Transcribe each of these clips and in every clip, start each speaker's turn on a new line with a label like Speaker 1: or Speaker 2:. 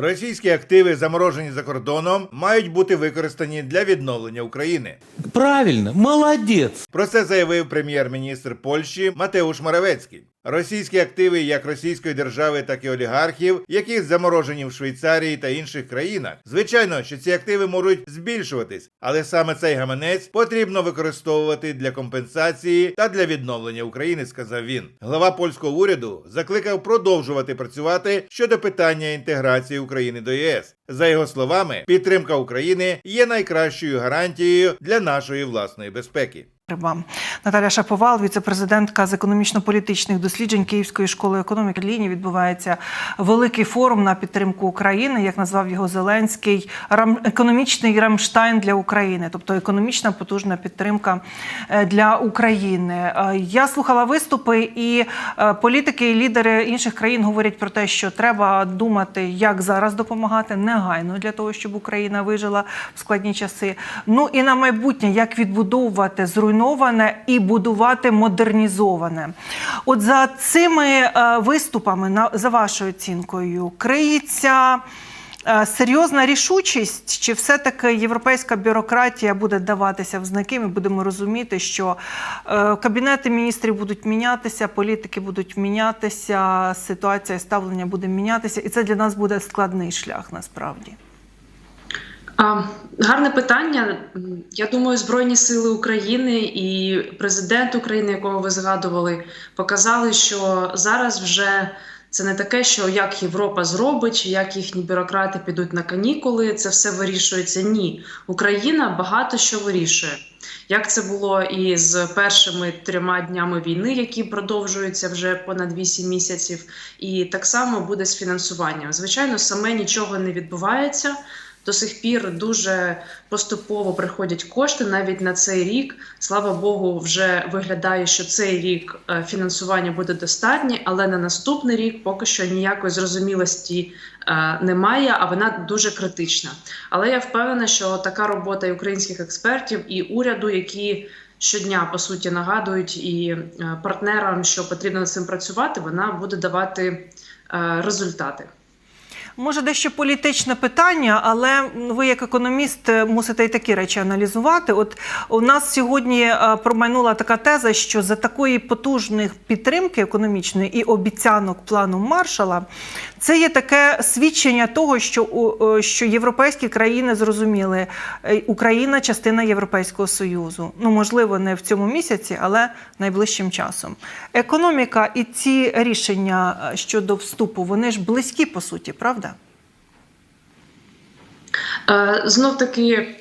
Speaker 1: Російські активи, заморожені за кордоном, мають бути використані для відновлення України.
Speaker 2: Правильно, молодець.
Speaker 1: Про це заявив прем'єр-міністр Польщі Матеуш Моравецький. Російські активи як російської держави, так і олігархів, які заморожені в Швейцарії та інших країнах. Звичайно, що ці активи можуть збільшуватись, але саме цей гаманець потрібно використовувати для компенсації та для відновлення України, сказав він. Глава польського уряду закликав продовжувати працювати щодо питання інтеграції України до ЄС. За його словами, підтримка України є найкращою гарантією для нашої власної безпеки.
Speaker 3: Треба. Наталя Шаповал, віце-президентка з економічно-політичних досліджень Київської школи економіки. В Берліні відбувається великий форум на підтримку України, як назвав його Зеленський, рам... економічний Рамштайн для України, тобто економічна потужна підтримка е, для України. Е, Я слухала виступи, і е, політики і лідери інших країн говорять про те, що треба думати, як зараз допомагати негайно для того, щоб Україна вижила в складні часи. Ну і на майбутнє, як відбудовувати зруйноване і будувати модернізоване. От за цими е, виступами, на за вашою оцінкою, криється. е, Серйозна рішучість, чи все-таки європейська бюрократія буде даватися в знаки? Ми будемо розуміти, що е, кабінети міністрів будуть мінятися, політики будуть мінятися, ситуація ставлення буде мінятися, і це для нас буде складний шлях насправді.
Speaker 4: Гарне питання. Я думаю, Збройні Сили України і президент України, якого ви згадували, показали, що зараз вже це не таке, що як Європа зробить, як їхні бюрократи підуть на канікули. Це все вирішується. Ні, Україна багато що вирішує. Як це було і з першими трьома днями війни, які продовжуються вже понад 8 місяців, і так само буде з фінансуванням. Звичайно, саме нічого не відбувається. До сих пір дуже поступово приходять кошти навіть на цей рік. Слава Богу, вже виглядає, що цей рік е, фінансування буде достатнє, але на наступний рік поки що ніякої зрозумілості е, немає, а вона дуже критична. Але я впевнена, що така робота і українських експертів і уряду, які щодня по суті нагадують і е, партнерам, що потрібно над цим працювати, вона буде давати результати.
Speaker 3: Може, дещо політичне питання, але ви, як економіст, мусите і такі речі аналізувати. От у нас сьогодні е, промайнула така теза, що за такої потужної підтримки економічної і обіцянок плану Маршала, це є таке свідчення того, що, е, що європейські країни зрозуміли, е, Україна частина Європейського Союзу. Ну, можливо, не в цьому місяці, але найближчим часом. Економіка і ці рішення е, щодо вступу, вони ж близькі по суті, правда?
Speaker 4: Знов таки,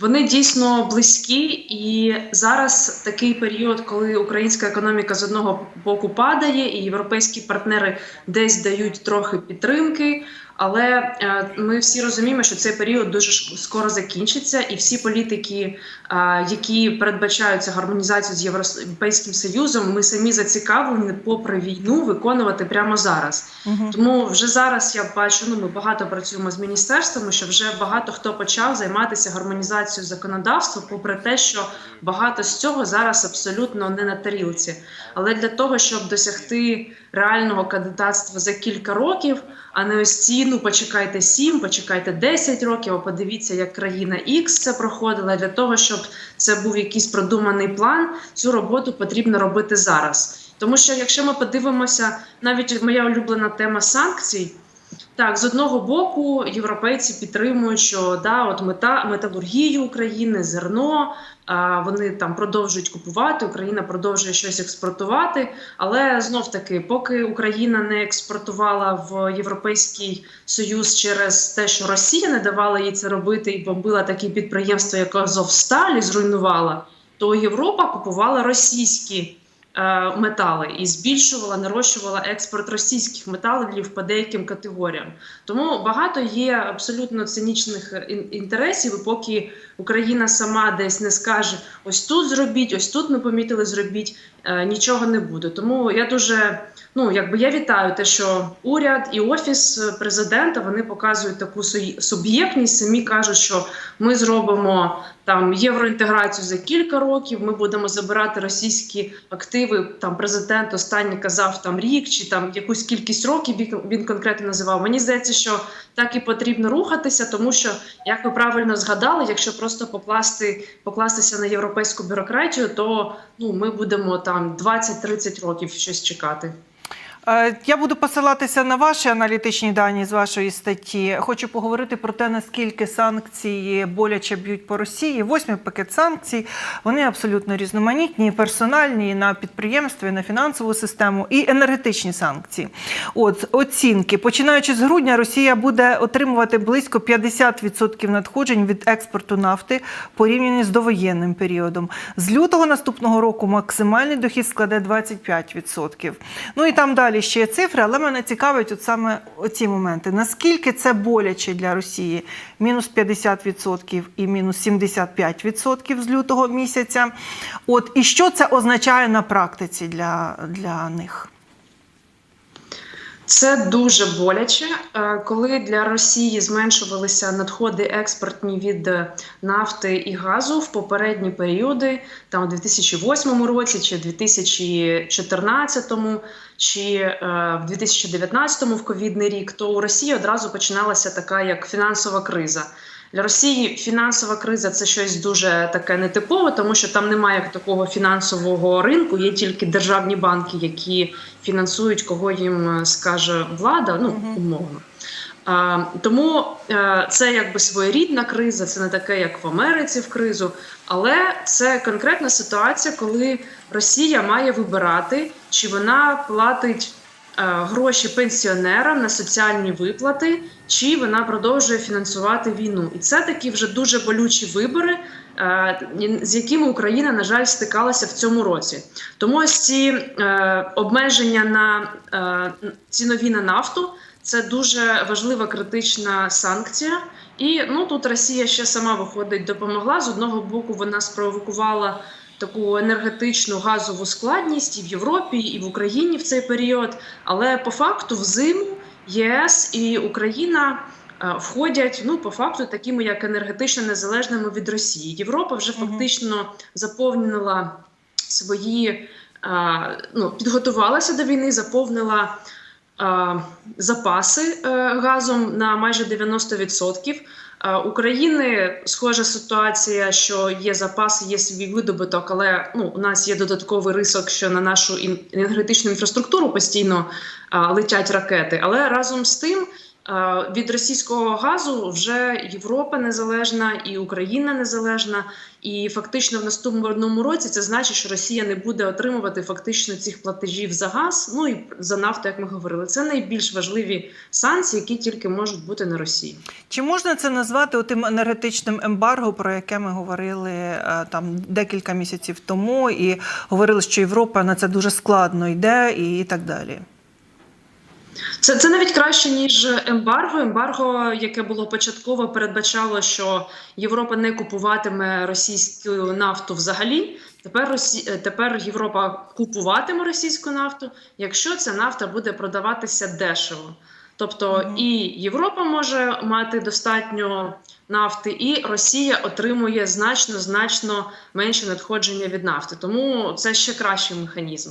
Speaker 4: вони дійсно близькі, і зараз такий період, коли українська економіка з одного боку падає, і європейські партнери десь дають трохи підтримки. Але е, ми всі розуміємо, що цей період дуже скоро закінчиться, і всі політики, е, які передбачаються гармонізацію з Європейським Союзом, ми самі зацікавлені, попри війну, виконувати прямо зараз.
Speaker 3: Угу.
Speaker 4: Тому вже зараз я бачу, ну ми багато працюємо з міністерствами, що вже багато хто почав займатися гармонізацією законодавства, попри те, що багато з цього зараз абсолютно не на тарілці. Але для того, щоб досягти реального кандидатства за кілька років, а не ось ці, ну почекайте 7, почекайте 10 років, а подивіться, як країна Ікс це проходила. Для того, щоб це був якийсь продуманий план, цю роботу потрібно робити зараз. Тому що якщо ми подивимося, навіть моя улюблена тема санкцій. Так, з одного боку, європейці підтримують, що да, от мета металургію України, зерно. Вони там продовжують купувати, Україна продовжує щось експортувати. Але знов таки, поки Україна не експортувала в Європейський Союз через те, що Росія не давала їй це робити і бомбила такі підприємства, як Азовсталь, і зруйнувала, то Європа купувала російські метали і збільшувала, нарощувала експорт російських металів по деяким категоріям. Тому багато є абсолютно цинічних інтересів. І поки Україна сама десь не скаже: ось тут зробіть, ось тут ми помітили, зробіть, е, нічого не буде. Тому я дуже ну якби я вітаю те, що уряд і офіс президента вони показують таку суб'єктність. Самі кажуть, що ми зробимо там євроінтеграцію за кілька років. Ми будемо забирати російські активи. Там президент останній казав там рік чи там якусь кількість років. він- конкретно називав. Мені здається, що так і потрібно рухатися, тому що як ви правильно згадали, якщо просто покласти покластися на європейську бюрократію, то ну ми будемо там 20-30 років щось чекати.
Speaker 3: Е, Я буду посилатися на ваші аналітичні дані з вашої статті. Хочу поговорити про те, наскільки санкції боляче б'ють по Росії. Восьмий пакет санкцій вони абсолютно різноманітні, персональні на підприємства, і на фінансову систему, і енергетичні санкції. От оцінки, починаючи з грудня, Росія буде отримувати близько 50% надходжень від експорту нафти порівняно з довоєнним періодом. З лютого наступного року максимальний дохід складе 25%. Ну і там далі ще є цифри, але мене цікавить от саме ці моменти. Наскільки це боляче для Росії? Мінус 50% і мінус 75% з лютого місяця. От і що це означає на практиці для, для них?
Speaker 4: Це дуже боляче, Е, коли для Росії зменшувалися надходи експортні від е, нафти і газу в попередні періоди, там у 2008 році, чи 2014, чи е, в 2019 в ковідний рік, то у Росії одразу починалася така як фінансова криза. Для Росії фінансова криза це щось дуже таке нетипове, тому що там немає такого фінансового ринку, є тільки державні банки, які фінансують, кого їм е, скаже влада, ну умовно. А, тому е, це якби своєрідна криза, це не таке, як в Америці в кризу, але це конкретна ситуація, коли Росія має вибирати, чи вона платить гроші пенсіонерам на соціальні виплати, чи вона продовжує фінансувати війну. І це такі вже дуже болючі вибори, е, з якими Україна, на жаль, стикалася в цьому році. Тому ось ці е, обмеження на е, цінові на нафту. Це дуже важлива критична санкція, і ну тут Росія ще сама виходить, допомогла. З одного боку, вона спровокувала таку енергетичну газову складність і в Європі, і в Україні в цей період. Але по факту взиму єС і Україна е, входять ну по факту такими як енергетично незалежними від Росії. Європа вже фактично заповнила свої. е, Ну, підготувалася до війни, заповнила е, запаси газом на майже 90%. України схожа ситуація, що є запаси, є свій видобуток, але ну у нас є додатковий рисок, що на нашу енергетичну інфраструктуру постійно а, летять ракети. Але разом з тим. Від російського газу вже Європа незалежна і Україна незалежна, і фактично в наступному році це значить, що Росія не буде отримувати фактично цих платежів за газ, ну і за нафту, як ми говорили. Це найбільш важливі санкції, які тільки можуть бути на Росії.
Speaker 3: Чи можна це назвати тим енергетичним ембарго, про яке ми говорили е, там декілька місяців тому, і говорили, що Європа на це дуже складно йде, і так далі?
Speaker 4: Це, це навіть краще ніж ембарго. Ембарго, яке було початково, передбачало, що Європа не купуватиме російську нафту взагалі. Тепер Росі... е, тепер Європа купуватиме російську нафту, якщо ця нафта буде продаватися дешево. Тобто
Speaker 3: Мгм.
Speaker 4: і Європа може мати достатньо нафти, і Росія отримує значно значно менше надходження від нафти. Тому це ще кращий механізм.